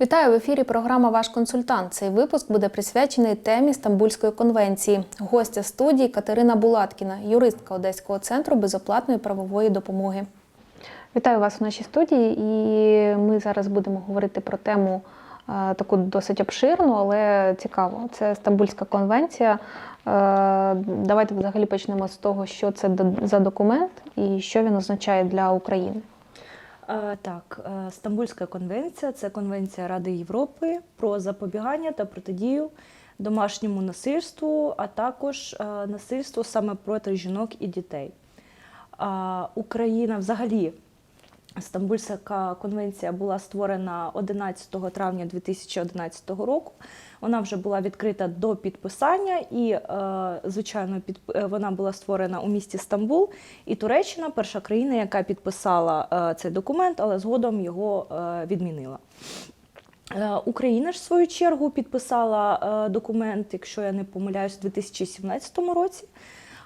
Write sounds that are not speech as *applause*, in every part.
Вітаю в ефірі. Програма Ваш консультант. Цей випуск буде присвячений темі Стамбульської конвенції. Гостя студії Катерина Булаткіна, юристка Одеського центру безоплатної правової допомоги. Вітаю вас у нашій студії, і ми зараз будемо говорити про тему е, таку досить обширну, але цікаву. Це Стамбульська конвенція. Е, Давайте взагалі почнемо з того, що це за документ і що він означає для України. Е, Так, е, Стамбульська конвенція це конвенція Ради Європи про запобігання та протидію домашньому насильству, а також е, насильству саме проти жінок і дітей. Україна взагалі. Стамбульська конвенція була створена 11 травня 2011 року. Вона вже була відкрита до підписання, і, е, звичайно, е, вона була створена у місті Стамбул. І Туреччина перша країна, яка підписала е, цей документ, але згодом його відмінила. Україна ж в свою чергу підписала документ, якщо я не помиляюсь, у 2017 році.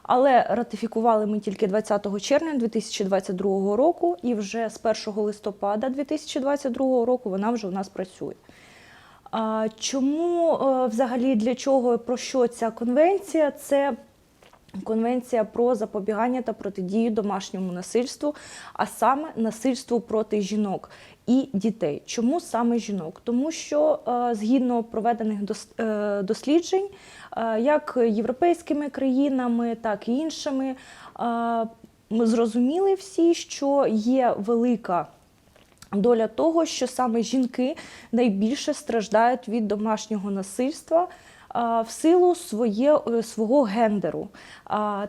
Але ратифікували ми тільки 20 червня 2022 року, і вже з 1 листопада 2022 року вона вже у нас працює. Чому е, взагалі для чого про що ця конвенція? Це Конвенція про запобігання та протидію домашньому насильству, а саме насильству проти жінок і дітей. Чому саме жінок? Тому що е, згідно проведених е, досліджень, е, як європейськими країнами, так і іншими, ми зрозуміли всі, що є велика доля того, що саме жінки найбільше страждають від домашнього насильства. В силу своє, е, свого гендеру.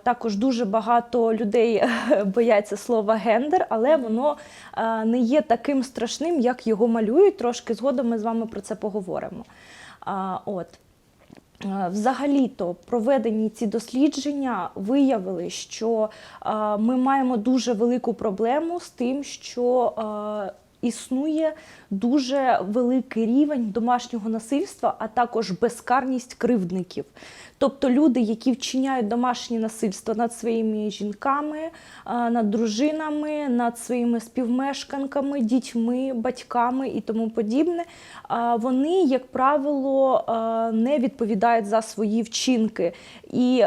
Також дуже багато людей *laughs* бояться слова гендер, але воно е, не є таким страшним, як його малюють. Трошки згодом ми з вами про це поговоримо. От. Е, Взагалі-то проведені ці дослідження виявили, що е, ми маємо дуже велику проблему з тим, що е, існує дуже великий рівень домашнього насильства, а також безкарність кривдників. Тобто люди, які вчиняють домашнє насильство над своїми жінками, е, над дружинами, над своїми співмешканками, дітьми, батьками і тому подібне, е, вони, як правило, е, не відповідають за свої вчинки. І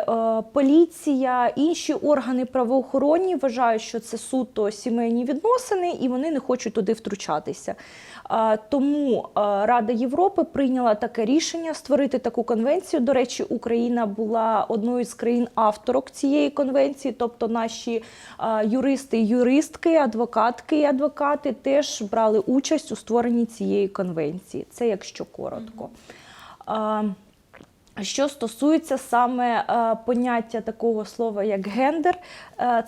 поліція, інші органи правоохоронні вважають, що це суто сімейні відносини, і вони не хочуть туди втручатися. Тому Рада Європи прийняла таке рішення створити таку конвенцію. До речі, Україна була одною з країн-авторок цієї конвенції, тобто наші юристи, юристки, адвокатки і адвокати теж брали участь у створенні цієї конвенції. Це якщо коротко. Що стосується саме поняття такого слова, як гендер,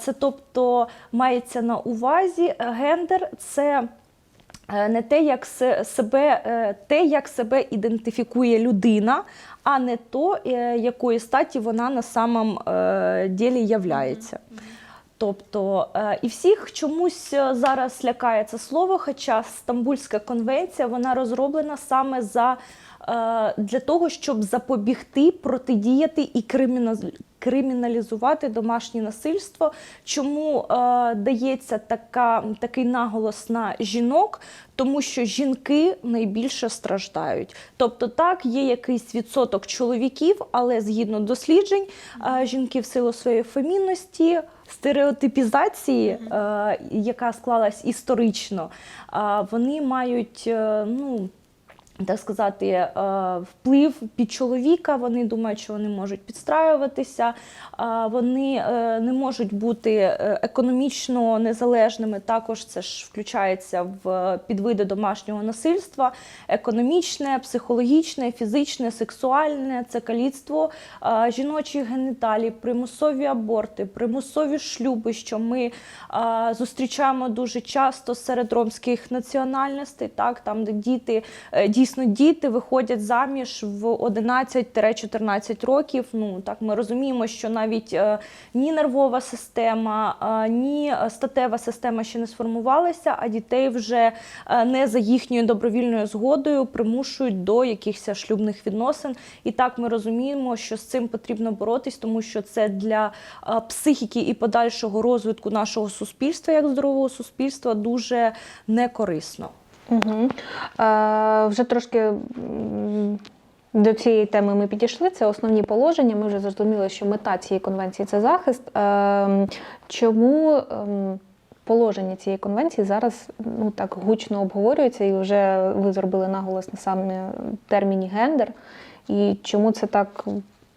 це тобто мається на увазі е, гендер це. е, Не те, як се- себе, е, те, як себе ідентифікує людина, а не то, е, якої статі вона на самом е, ділі являється. Тобто е, і всіх чомусь зараз лякає це слово, хоча Стамбульська конвенція вона розроблена саме за, для того, щоб запобігти, протидіяти і криміналізувати домашнє насильство. Чому е, дається така, такий наголос на жінок? Тому що жінки найбільше страждають. Тобто, так, є якийсь відсоток чоловіків, але згідно досліджень, е, жінки в силу своєї фемінності, стереотипізації, е, яка склалась історично, е, вони мають е, ну. Так сказати, е, вплив під чоловіка, вони думають, що вони можуть підстраюватися, вони е, не можуть бути е, економічно незалежними. Також це ж включається в підвиди домашнього насильства: економічне, психологічне, фізичне, сексуальне, це каліцтво жіночих геніталій, примусові аборти, примусові шлюби, що ми зустрічаємо дуже часто серед ромських національностей, так там де діти е, дійсно діти виходять заміж в 11-14 років. Ну так ми розуміємо, що навіть е, ні нервова система, е, ні статева система ще не сформувалася, а дітей вже е, не за їхньою добровільною згодою примушують до якихось шлюбних відносин. І так ми розуміємо, що з цим потрібно боротись, тому що це для психіки і подальшого розвитку нашого суспільства як здорового суспільства дуже некорисно. Угу. Е, вже трошки до цієї теми ми підійшли. Це основні положення. Ми вже зрозуміли, що мета цієї конвенції це захист. Е, чому ем, положення цієї конвенції зараз ну, так гучно обговорюються, і вже ви зробили наголос на саме терміні гендер, і чому це так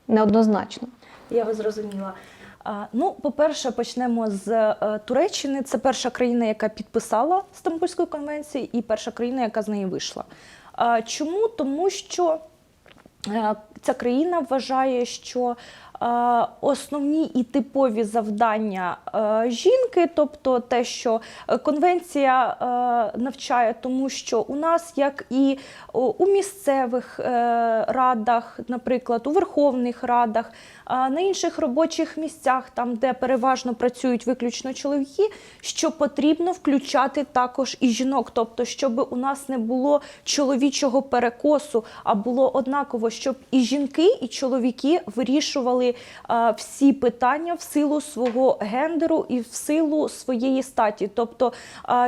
неоднозначно? Я вас зрозуміла. Ну, по-перше, почнемо з е, Туреччини. Це перша країна, яка підписала Стамбульську конвенцію, і перша країна, яка з неї вийшла. Чому? Тому що е, ця країна вважає, що е, основні і типові завдання жінки, тобто те, що конвенція навчає, тому що у нас, як і у місцевих радах, наприклад, у верховних радах, на інших робочих місцях, там де переважно працюють виключно чоловіки, що потрібно включати також і жінок, тобто, щоб у нас не було чоловічого перекосу, а було однаково, щоб і жінки, і чоловіки вирішували всі питання в силу свого гендеру і в силу своєї статі. Тобто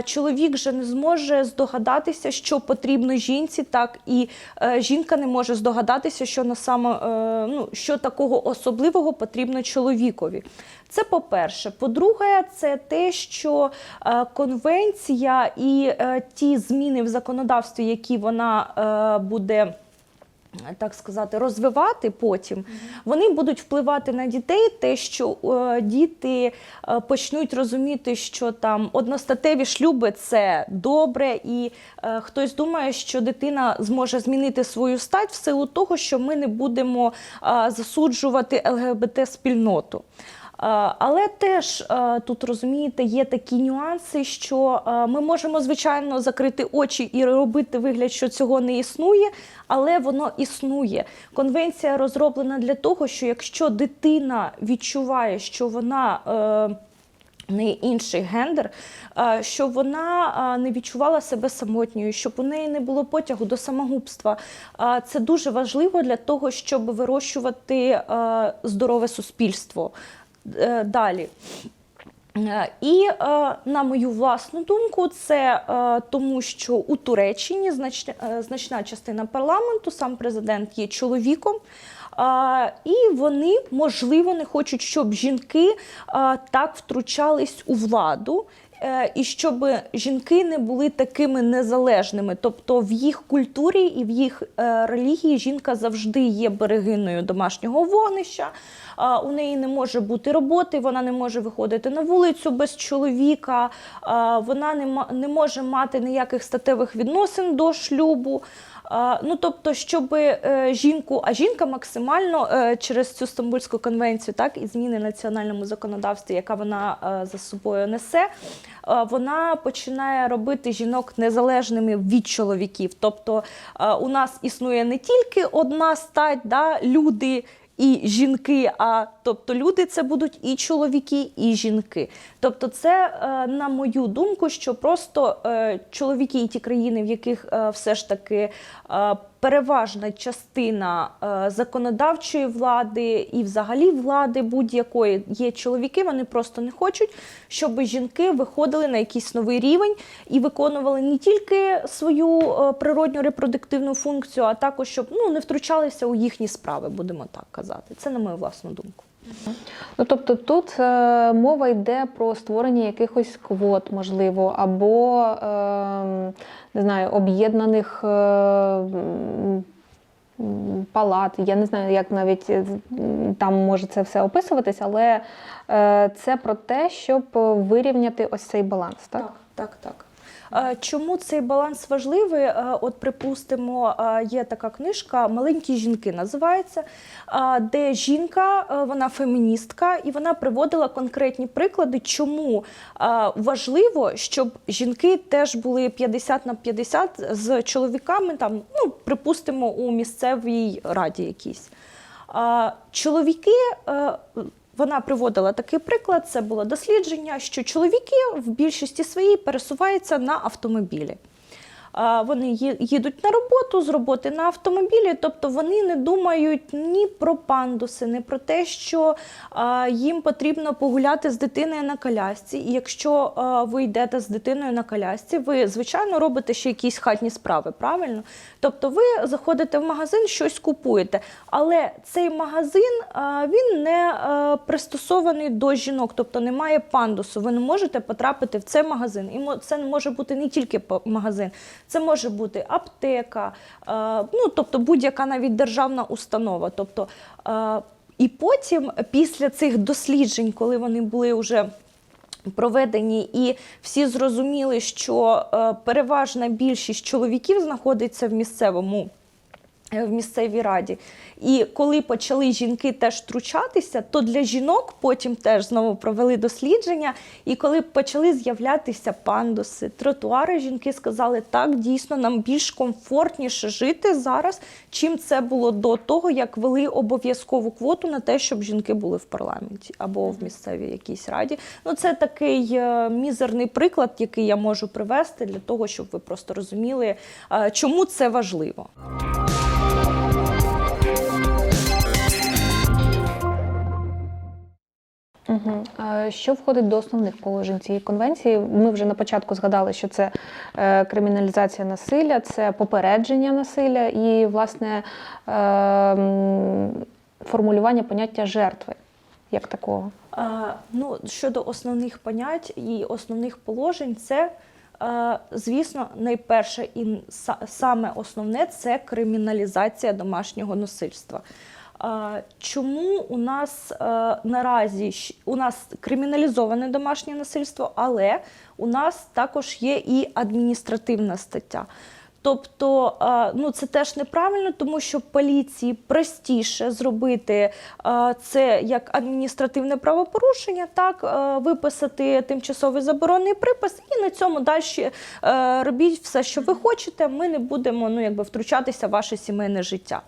чоловік же не зможе здогадатися, що потрібно жінці, так і е, жінка не може здогадатися, що на саме е, ну, що такого особливого потрібно чоловікові. Це по-перше. По-друге, це те, що е, конвенція і е, ті зміни в законодавстві, які вона е, буде. Так сказати, розвивати потім, вони будуть впливати на дітей, те, що е, діти е, почнуть розуміти, що там одностатеві шлюби це добре, і е, хтось думає, що дитина зможе змінити свою стать в силу того, що ми не будемо е, засуджувати ЛГБТ-спільноту. Е, Але теж е, тут розумієте, є такі нюанси, що е, ми можемо звичайно закрити очі і робити вигляд, що цього не існує, але воно існує. Конвенція розроблена для того, що якщо дитина відчуває, що вона е, неї інший гендер, е, щоб вона е, не відчувала себе самотньою, щоб у неї не було потягу до самогубства. Е, Це дуже важливо для того, щоб вирощувати е, здорове суспільство. Е, Далі. Е, І е, на мою власну думку, це тому, що у Туреччині значна, частина парламенту, сам президент є чоловіком. І вони, можливо, не хочуть, щоб жінки так втручались у владу. І щоб жінки не були такими незалежними, тобто в їх культурі і в їх релігії жінка завжди є берегиною домашнього вогнища. У неї не може бути роботи, вона не може виходити на вулицю без чоловіка, вона не, може мати ніяких статевих відносин до шлюбу. Ну, тобто, щоб е, жінку, а жінка максимально е, через цю Стамбульську конвенцію, так і зміни в національному законодавстві, яка вона е, за собою несе, вона починає робити жінок незалежними від чоловіків. Тобто у нас існує не тільки одна стать, да, люди і жінки, а тобто люди це будуть і чоловіки, і жінки. Тобто, це, е, на мою думку, що просто е, чоловіки і ті країни, в яких е, все ж таки переважна частина е, законодавчої влади і взагалі влади будь-якої є чоловіки, вони просто не хочуть, щоб жінки виходили на якийсь новий рівень і виконували не тільки свою е, природню репродуктивну функцію, а також щоб ну не втручалися у їхні справи, будемо так казати. Це на мою власну думку. Ну, тобто тут е, мова йде про створення якихось квот, можливо, або е, не знаю, об'єднаних е, палат. Я не знаю, як навіть е, там може це все описуватись, але е, це про те, щоб вирівняти ось цей баланс, так? Так, так, так. Е, Чому цей баланс важливий? Е, От, припустимо, е, є така книжка Маленькі жінки називається, де жінка, вона феміністка, і вона приводила конкретні приклади, чому важливо, щоб жінки теж були 50 на 50 з чоловіками, там, ну, припустимо, у місцевій раді якійсь. Чоловіки, вона приводила такий приклад, це було дослідження, що чоловіки в більшості своїй пересуваються на автомобілі. Вони їдуть на роботу з роботи на автомобілі, тобто вони не думають ні про пандуси, ні про те, що їм потрібно погуляти з дитиною на колясці. І якщо ви йдете з дитиною на колясці, ви звичайно робите ще якісь хатні справи, правильно? Тобто ви заходите в магазин, щось купуєте, але цей магазин він не пристосований до жінок, тобто немає пандусу. Ви не можете потрапити в цей магазин. І це може бути не тільки магазин, це може бути аптека, ну тобто будь-яка навіть державна установа. Тобто, і потім, після цих досліджень, коли вони були вже проведені, і всі зрозуміли, що е, переважна більшість чоловіків знаходиться в місцевому. Е, В місцевій раді. І коли почали жінки теж втручатися, то для жінок потім теж знову провели дослідження. І коли почали з'являтися пандуси, тротуари, жінки сказали, так, дійсно, нам більш комфортніше жити зараз, чим це було до того, як вели обов'язкову квоту на те, щоб жінки були в парламенті або в місцевій якійсь раді. Ну, це такий е, мізерний приклад, який я можу привести для того, щоб ви просто розуміли, е, чому це важливо. Угу. Що входить до основних положень цієї конвенції? Ми вже на початку згадали, що це е, криміналізація насилля, це попередження насилля і, власне, е, формулювання поняття жертви як такого. А, ну, щодо основних понять і основних положень, це, е, звісно, найперше і саме основне це криміналізація домашнього насильства. Чому у нас е, наразі у нас криміналізоване домашнє насильство, але у нас також є і адміністративна стаття. Тобто, е, ну це теж неправильно, тому що поліції простіше зробити е, це як адміністративне правопорушення, так виписати тимчасовий заборонний припис, і на цьому далі робіть все, що ви хочете. Ми не будемо ну якби втручатися в ваше сімейне життя.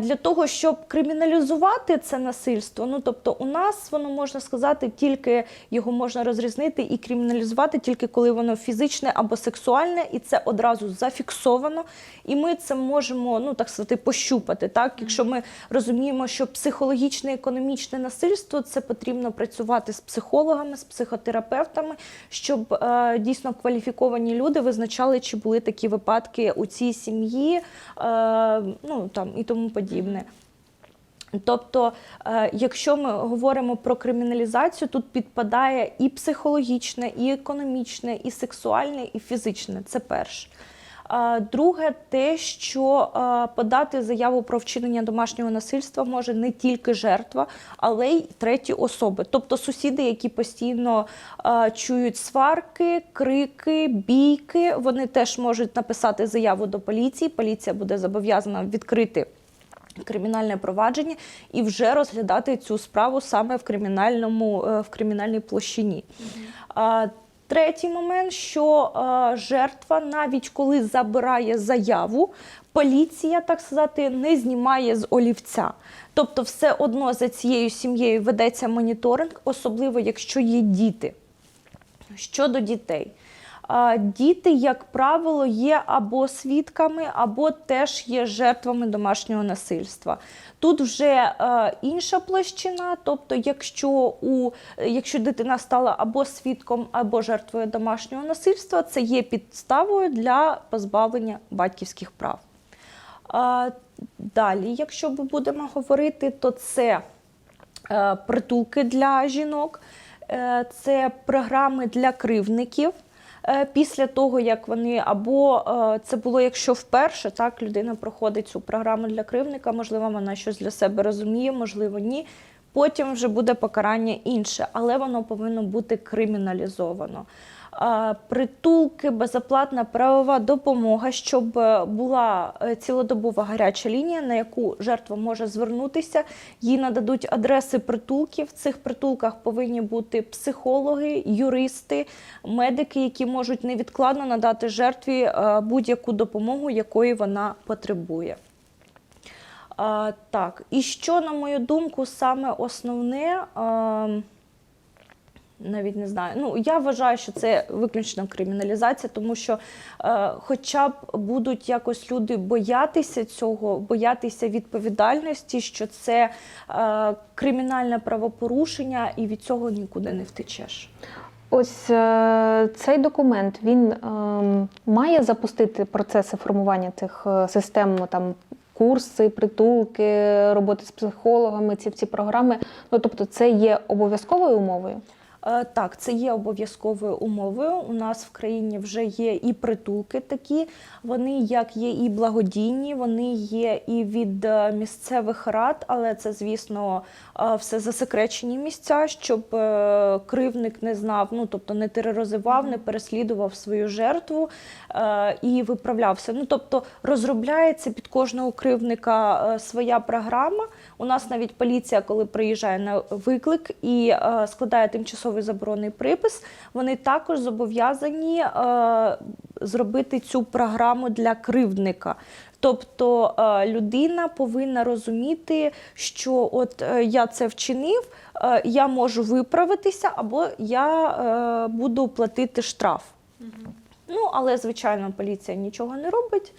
Для того, щоб криміналізувати це насильство, ну тобто у нас воно можна сказати, тільки його можна розрізнити і криміналізувати тільки коли воно фізичне або сексуальне, і це одразу зафіксовано. І ми це можемо, ну так сказати, пощупати. Так, якщо ми розуміємо, що психологічне економічне насильство це потрібно працювати з психологами, з психотерапевтами, щоб е, дійсно кваліфіковані люди визначали, чи були такі випадки у цій сім'ї, е, ну там і тому подібне. Тобто, е, якщо ми говоримо про криміналізацію, тут підпадає і психологічне, і економічне, і сексуальне, і фізичне. Це перше. Друге, те, що е, подати заяву про вчинення домашнього насильства може не тільки жертва, але й треті особи, тобто сусіди, які постійно е, чують сварки, крики, бійки. Вони теж можуть написати заяву до поліції. Поліція буде зобов'язана відкрити кримінальне провадження і вже розглядати цю справу саме в кримінальному е, в кримінальній площині. Третій момент, що е, жертва, навіть коли забирає заяву, поліція, так сказати, не знімає з олівця. Тобто, все одно за цією сім'єю ведеться моніторинг, особливо якщо є діти. Щодо дітей. Діти, як правило, є або свідками, або теж є жертвами домашнього насильства. Тут вже е, інша площина, тобто, якщо, у, якщо дитина стала або свідком, або жертвою домашнього насильства, це є підставою для позбавлення батьківських прав. Далі, якщо ми будемо говорити, то це е, притулки для жінок, е, це програми для кривдників. Е, Після того, як вони або е, це було, якщо вперше так людина проходить цю програму для кривника, можливо, вона щось для себе розуміє, можливо, ні. Потім вже буде покарання інше, але воно повинно бути криміналізовано. Притулки, безоплатна правова допомога, щоб е, була е, цілодобова гаряча лінія, на яку жертва може звернутися. Їй нададуть адреси притулків. В цих притулках повинні бути психологи, юристи, медики, які можуть невідкладно надати жертві е, будь-яку допомогу, якої вона потребує. А, так, і що, на мою думку, саме основне, а, навіть не знаю. Ну я вважаю, що це виключно криміналізація, тому що, е, хоча б будуть якось люди боятися цього, боятися відповідальності, що це е, кримінальне правопорушення, і від цього нікуди не втечеш. Ось е, цей документ він ем, має запустити процеси формування цих е, систем, там курси, притулки, роботи з психологами, ці ці програми. Ну тобто, це є обов'язковою умовою. Е, Так, це є обов'язковою умовою. У нас в країні вже є і притулки такі. Вони як є і благодійні, вони є і від е, місцевих рад, але це, звісно, е, все засекречені місця, щоб кривник не знав, ну тобто не тероризував, не переслідував свою жертву і виправлявся. Ну тобто розробляється під кожного кривника своя програма. У нас навіть поліція, коли приїжджає на виклик і складає тимчасовий заборонний припис, вони також зобов'язані е, зробити цю програму для кривдника. Тобто е, людина повинна розуміти, що от е, я це вчинив, е, я можу виправитися, або я буду платити штраф. Ну, але, звичайно, поліція нічого не робить.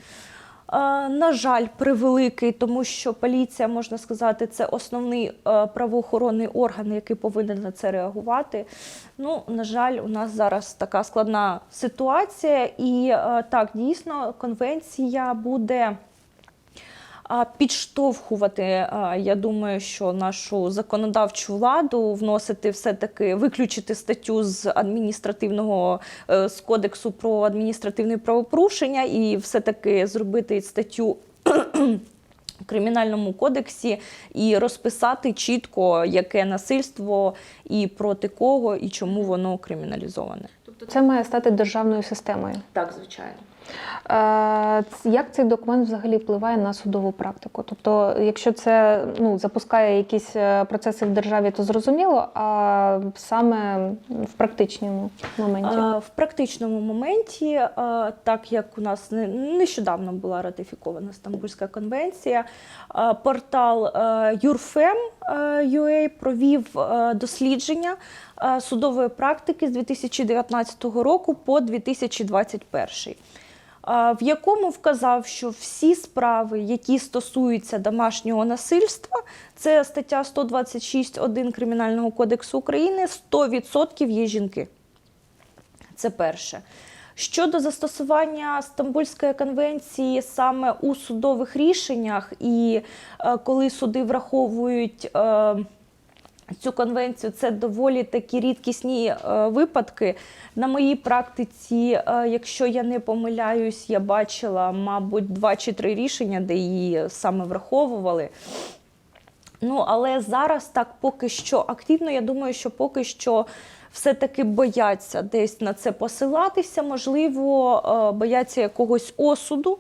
Е, На жаль, превеликий, тому що поліція, можна сказати, це основний е, правоохоронний орган, який повинен на це реагувати. Ну, на жаль, у нас зараз така складна ситуація, і е, так, дійсно, конвенція буде. А, Підштовхувати, а, я думаю, що нашу законодавчу владу вносити все-таки виключити статтю з адміністративного е, з кодексу про адміністративне правопорушення і все-таки зробити статтю в кримінальному кодексі і розписати чітко, яке насильство і проти кого, і чому воно криміналізоване. Тобто це має стати державною системою. Так, звичайно. Е, Як цей документ взагалі впливає на судову практику? Тобто, якщо це ну, запускає якісь е, процеси в державі, то зрозуміло, а саме в практичному моменті. Е, В практичному моменті, так як у нас не- нещодавно була ратифікована Стамбульська конвенція, портал Юрфем.ua провів дослідження судової практики з 2019 року по 2021. В якому вказав, що всі справи, які стосуються домашнього насильства, це стаття 126.1 Кримінального кодексу України, 100% є жінки. Це перше. Щодо застосування Стамбульської конвенції саме у судових рішеннях, і е, коли суди враховують е, цю конвенцію, це доволі такі рідкісні е, випадки. На моїй практиці, е, якщо я не помиляюсь, я бачила, мабуть, два чи три рішення, де її саме враховували. Ну, але зараз так поки що активно, я думаю, що поки що все-таки бояться десь на це посилатися, можливо, е, бояться якогось осуду.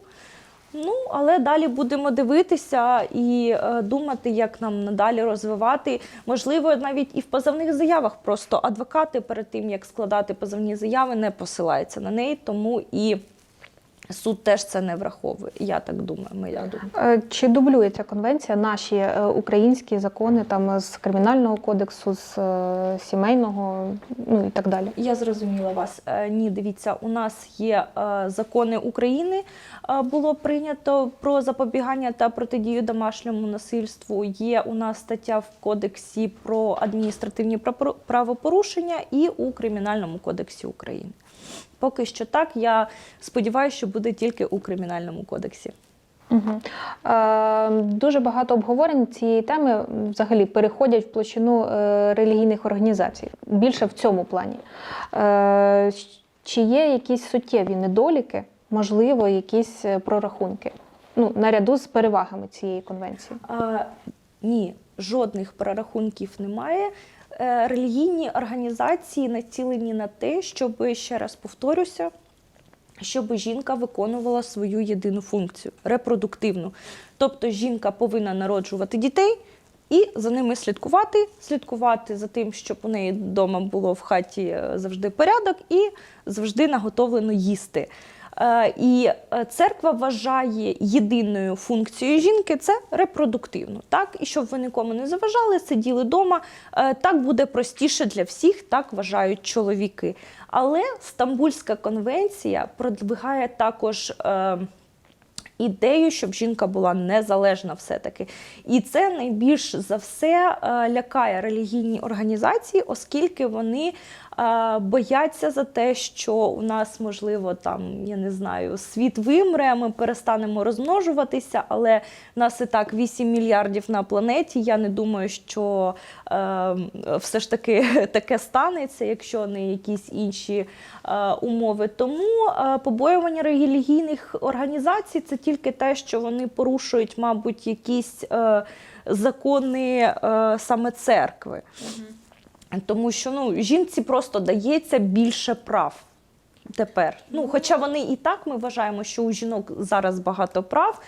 Ну, але далі будемо дивитися і е, думати, як нам надалі розвивати. Можливо, навіть і в позовних заявах просто адвокати перед тим, як складати позовні заяви, не посилаються на неї, тому і суд теж це не враховує. Я так думаю, моя думка. Е, Чи дублює ця конвенція наші е, українські закони там з кримінального кодексу, з е, сімейного, ну і так далі? Я зрозуміла вас. Ні, дивіться, у нас є закони України. Було прийнято про запобігання та протидію домашньому насильству. Є у нас стаття в кодексі про адміністративні правопорушення і у Кримінальному кодексі України. Поки що так. Я сподіваюся, що буде тільки у Кримінальному кодексі. Угу. Е, дуже багато обговорень цієї теми взагалі переходять в площину е, релігійних організацій, більше в цьому плані. Е, чи є якісь суттєві недоліки, можливо, якісь е, прорахунки? Ну, наряду з перевагами цієї конвенції. А, ні, жодних прорахунків немає. Е, Релігійні організації націлені на те, щоб ще раз повторюся, щоб жінка виконувала свою єдину функцію репродуктивну. Тобто жінка повинна народжувати дітей і за ними слідкувати, слідкувати за тим, щоб у неї вдома було в хаті е, завжди порядок і завжди наготовлено їсти. Е, І е, церква вважає єдиною функцією жінки це репродуктивну. Так? І щоб ви нікому не заважали, сиділи вдома. Так буде простіше для всіх, так вважають чоловіки. Але Стамбульська конвенція продвигає також. е, ідею, щоб жінка була незалежна все-таки. І це найбільш за все е, лякає релігійні організації, оскільки вони е, бояться за те, що у нас, можливо, там, я не знаю, світ вимре, ми перестанемо розмножуватися, але нас і так 8 мільярдів на планеті. Я не думаю, що е, все ж таки *laughs* таке станеться, якщо не якісь інші е, умови. Тому е, побоювання релігійних організацій це тільки те, що вони порушують, мабуть, якісь е, закони е, саме церкви. Тому що ну, жінці просто дається більше прав тепер. Ну, хоча вони і так ми вважаємо, що у жінок зараз багато прав.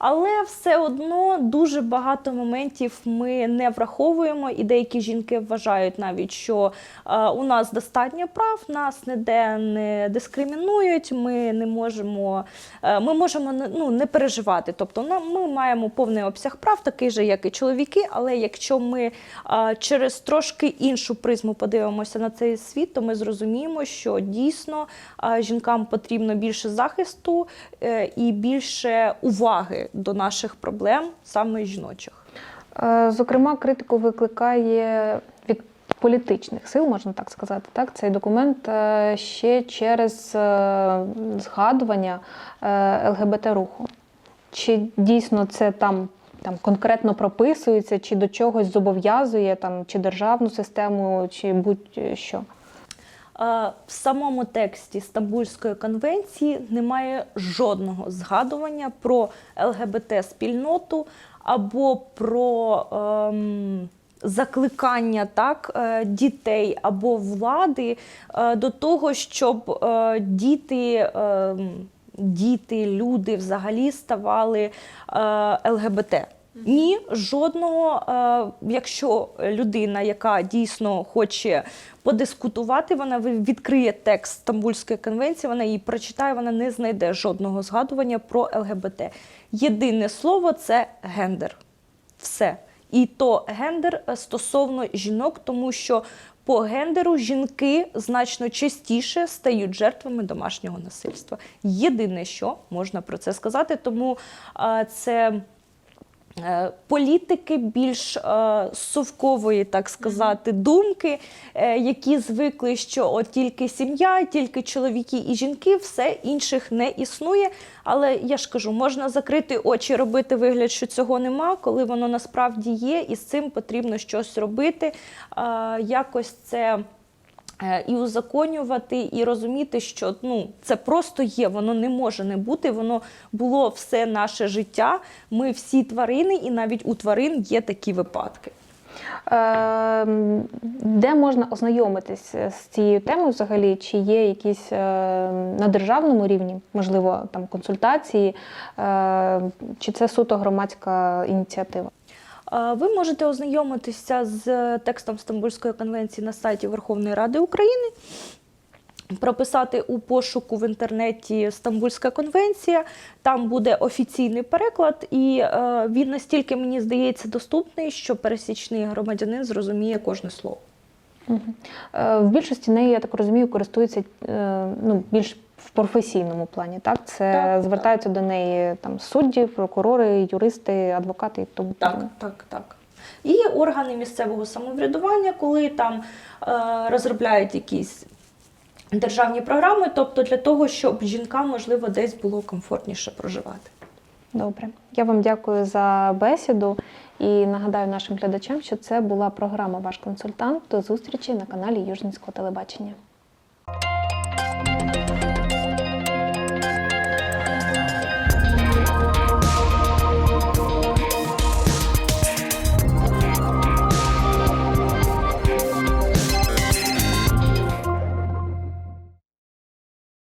Але все одно дуже багато моментів ми не враховуємо, і деякі жінки вважають навіть, що е, у нас достатньо прав, нас ніде не дискримінують, ми не можемо, е, ми можемо ну, не переживати. Тобто ми маємо повний обсяг прав, такий же, як і чоловіки. Але якщо ми е, через трошки іншу призму подивимося на цей світ, то ми зрозуміємо, що дійсно жінкам потрібно більше захисту і більше уваги до наших проблем, саме жіночих. Е, Зокрема, критику викликає від політичних сил, можна так сказати. Так, цей документ е, ще через е, згадування ЛГБТ-руху. Чи дійсно це там, там конкретно прописується, чи до чогось зобов'язує там, чи державну систему, чи будь-що? Е, В самому тексті Стамбульської конвенції немає жодного згадування про ЛГБТ-спільноту або про ем, закликання так, е, дітей або влади е, до того, щоб е, діти. ем, Діти, люди взагалі ставали е, ЛГБТ. Ні, жодного. Е, якщо людина, яка дійсно хоче подискутувати, вона відкриє текст Стамбульської конвенції, вона її прочитає, вона не знайде жодного згадування про ЛГБТ. Єдине слово це гендер. Все. І то гендер е, стосовно жінок, тому що по гендеру жінки значно частіше стають жертвами домашнього насильства. Єдине, що можна про це сказати, тому е, це. Е, Політики більш е, совкової, так сказати, думки, е, які звикли, що от тільки сім'я, тільки чоловіки і жінки, все інших не існує. Але я ж кажу, можна закрити очі, робити вигляд, що цього нема, коли воно насправді є, і з цим потрібно щось робити. Е, якось це. Е, І узаконювати, і розуміти, що ну це просто є, воно не може не бути. Воно було все наше життя. Ми всі тварини, і навіть у тварин є такі випадки. Е, Де можна ознайомитись з цією темою взагалі? Чи є якісь е, на державному рівні, можливо, там консультації, е, чи це суто громадська ініціатива? Е, Ви можете ознайомитися з текстом Стамбульської конвенції на сайті Верховної Ради України. Прописати у пошуку в інтернеті Стамбульська конвенція, там буде офіційний переклад, і е, він настільки, мені здається, доступний, що пересічний громадянин зрозуміє кожне слово. Е, В більшості нею, я так розумію, користуються е, ну, більш в професійному плані. Так, це Так, звертаються до неї там судді, прокурори, юристи, адвокати і тому подібне. так, так. І органи місцевого самоврядування, коли там е, розробляють якісь державні програми, тобто для того, щоб жінкам, можливо, десь було комфортніше проживати. Добре, я вам дякую за бесіду і нагадаю нашим глядачам, що це була програма Ваш консультант. До зустрічі на каналі Южницького телебачення.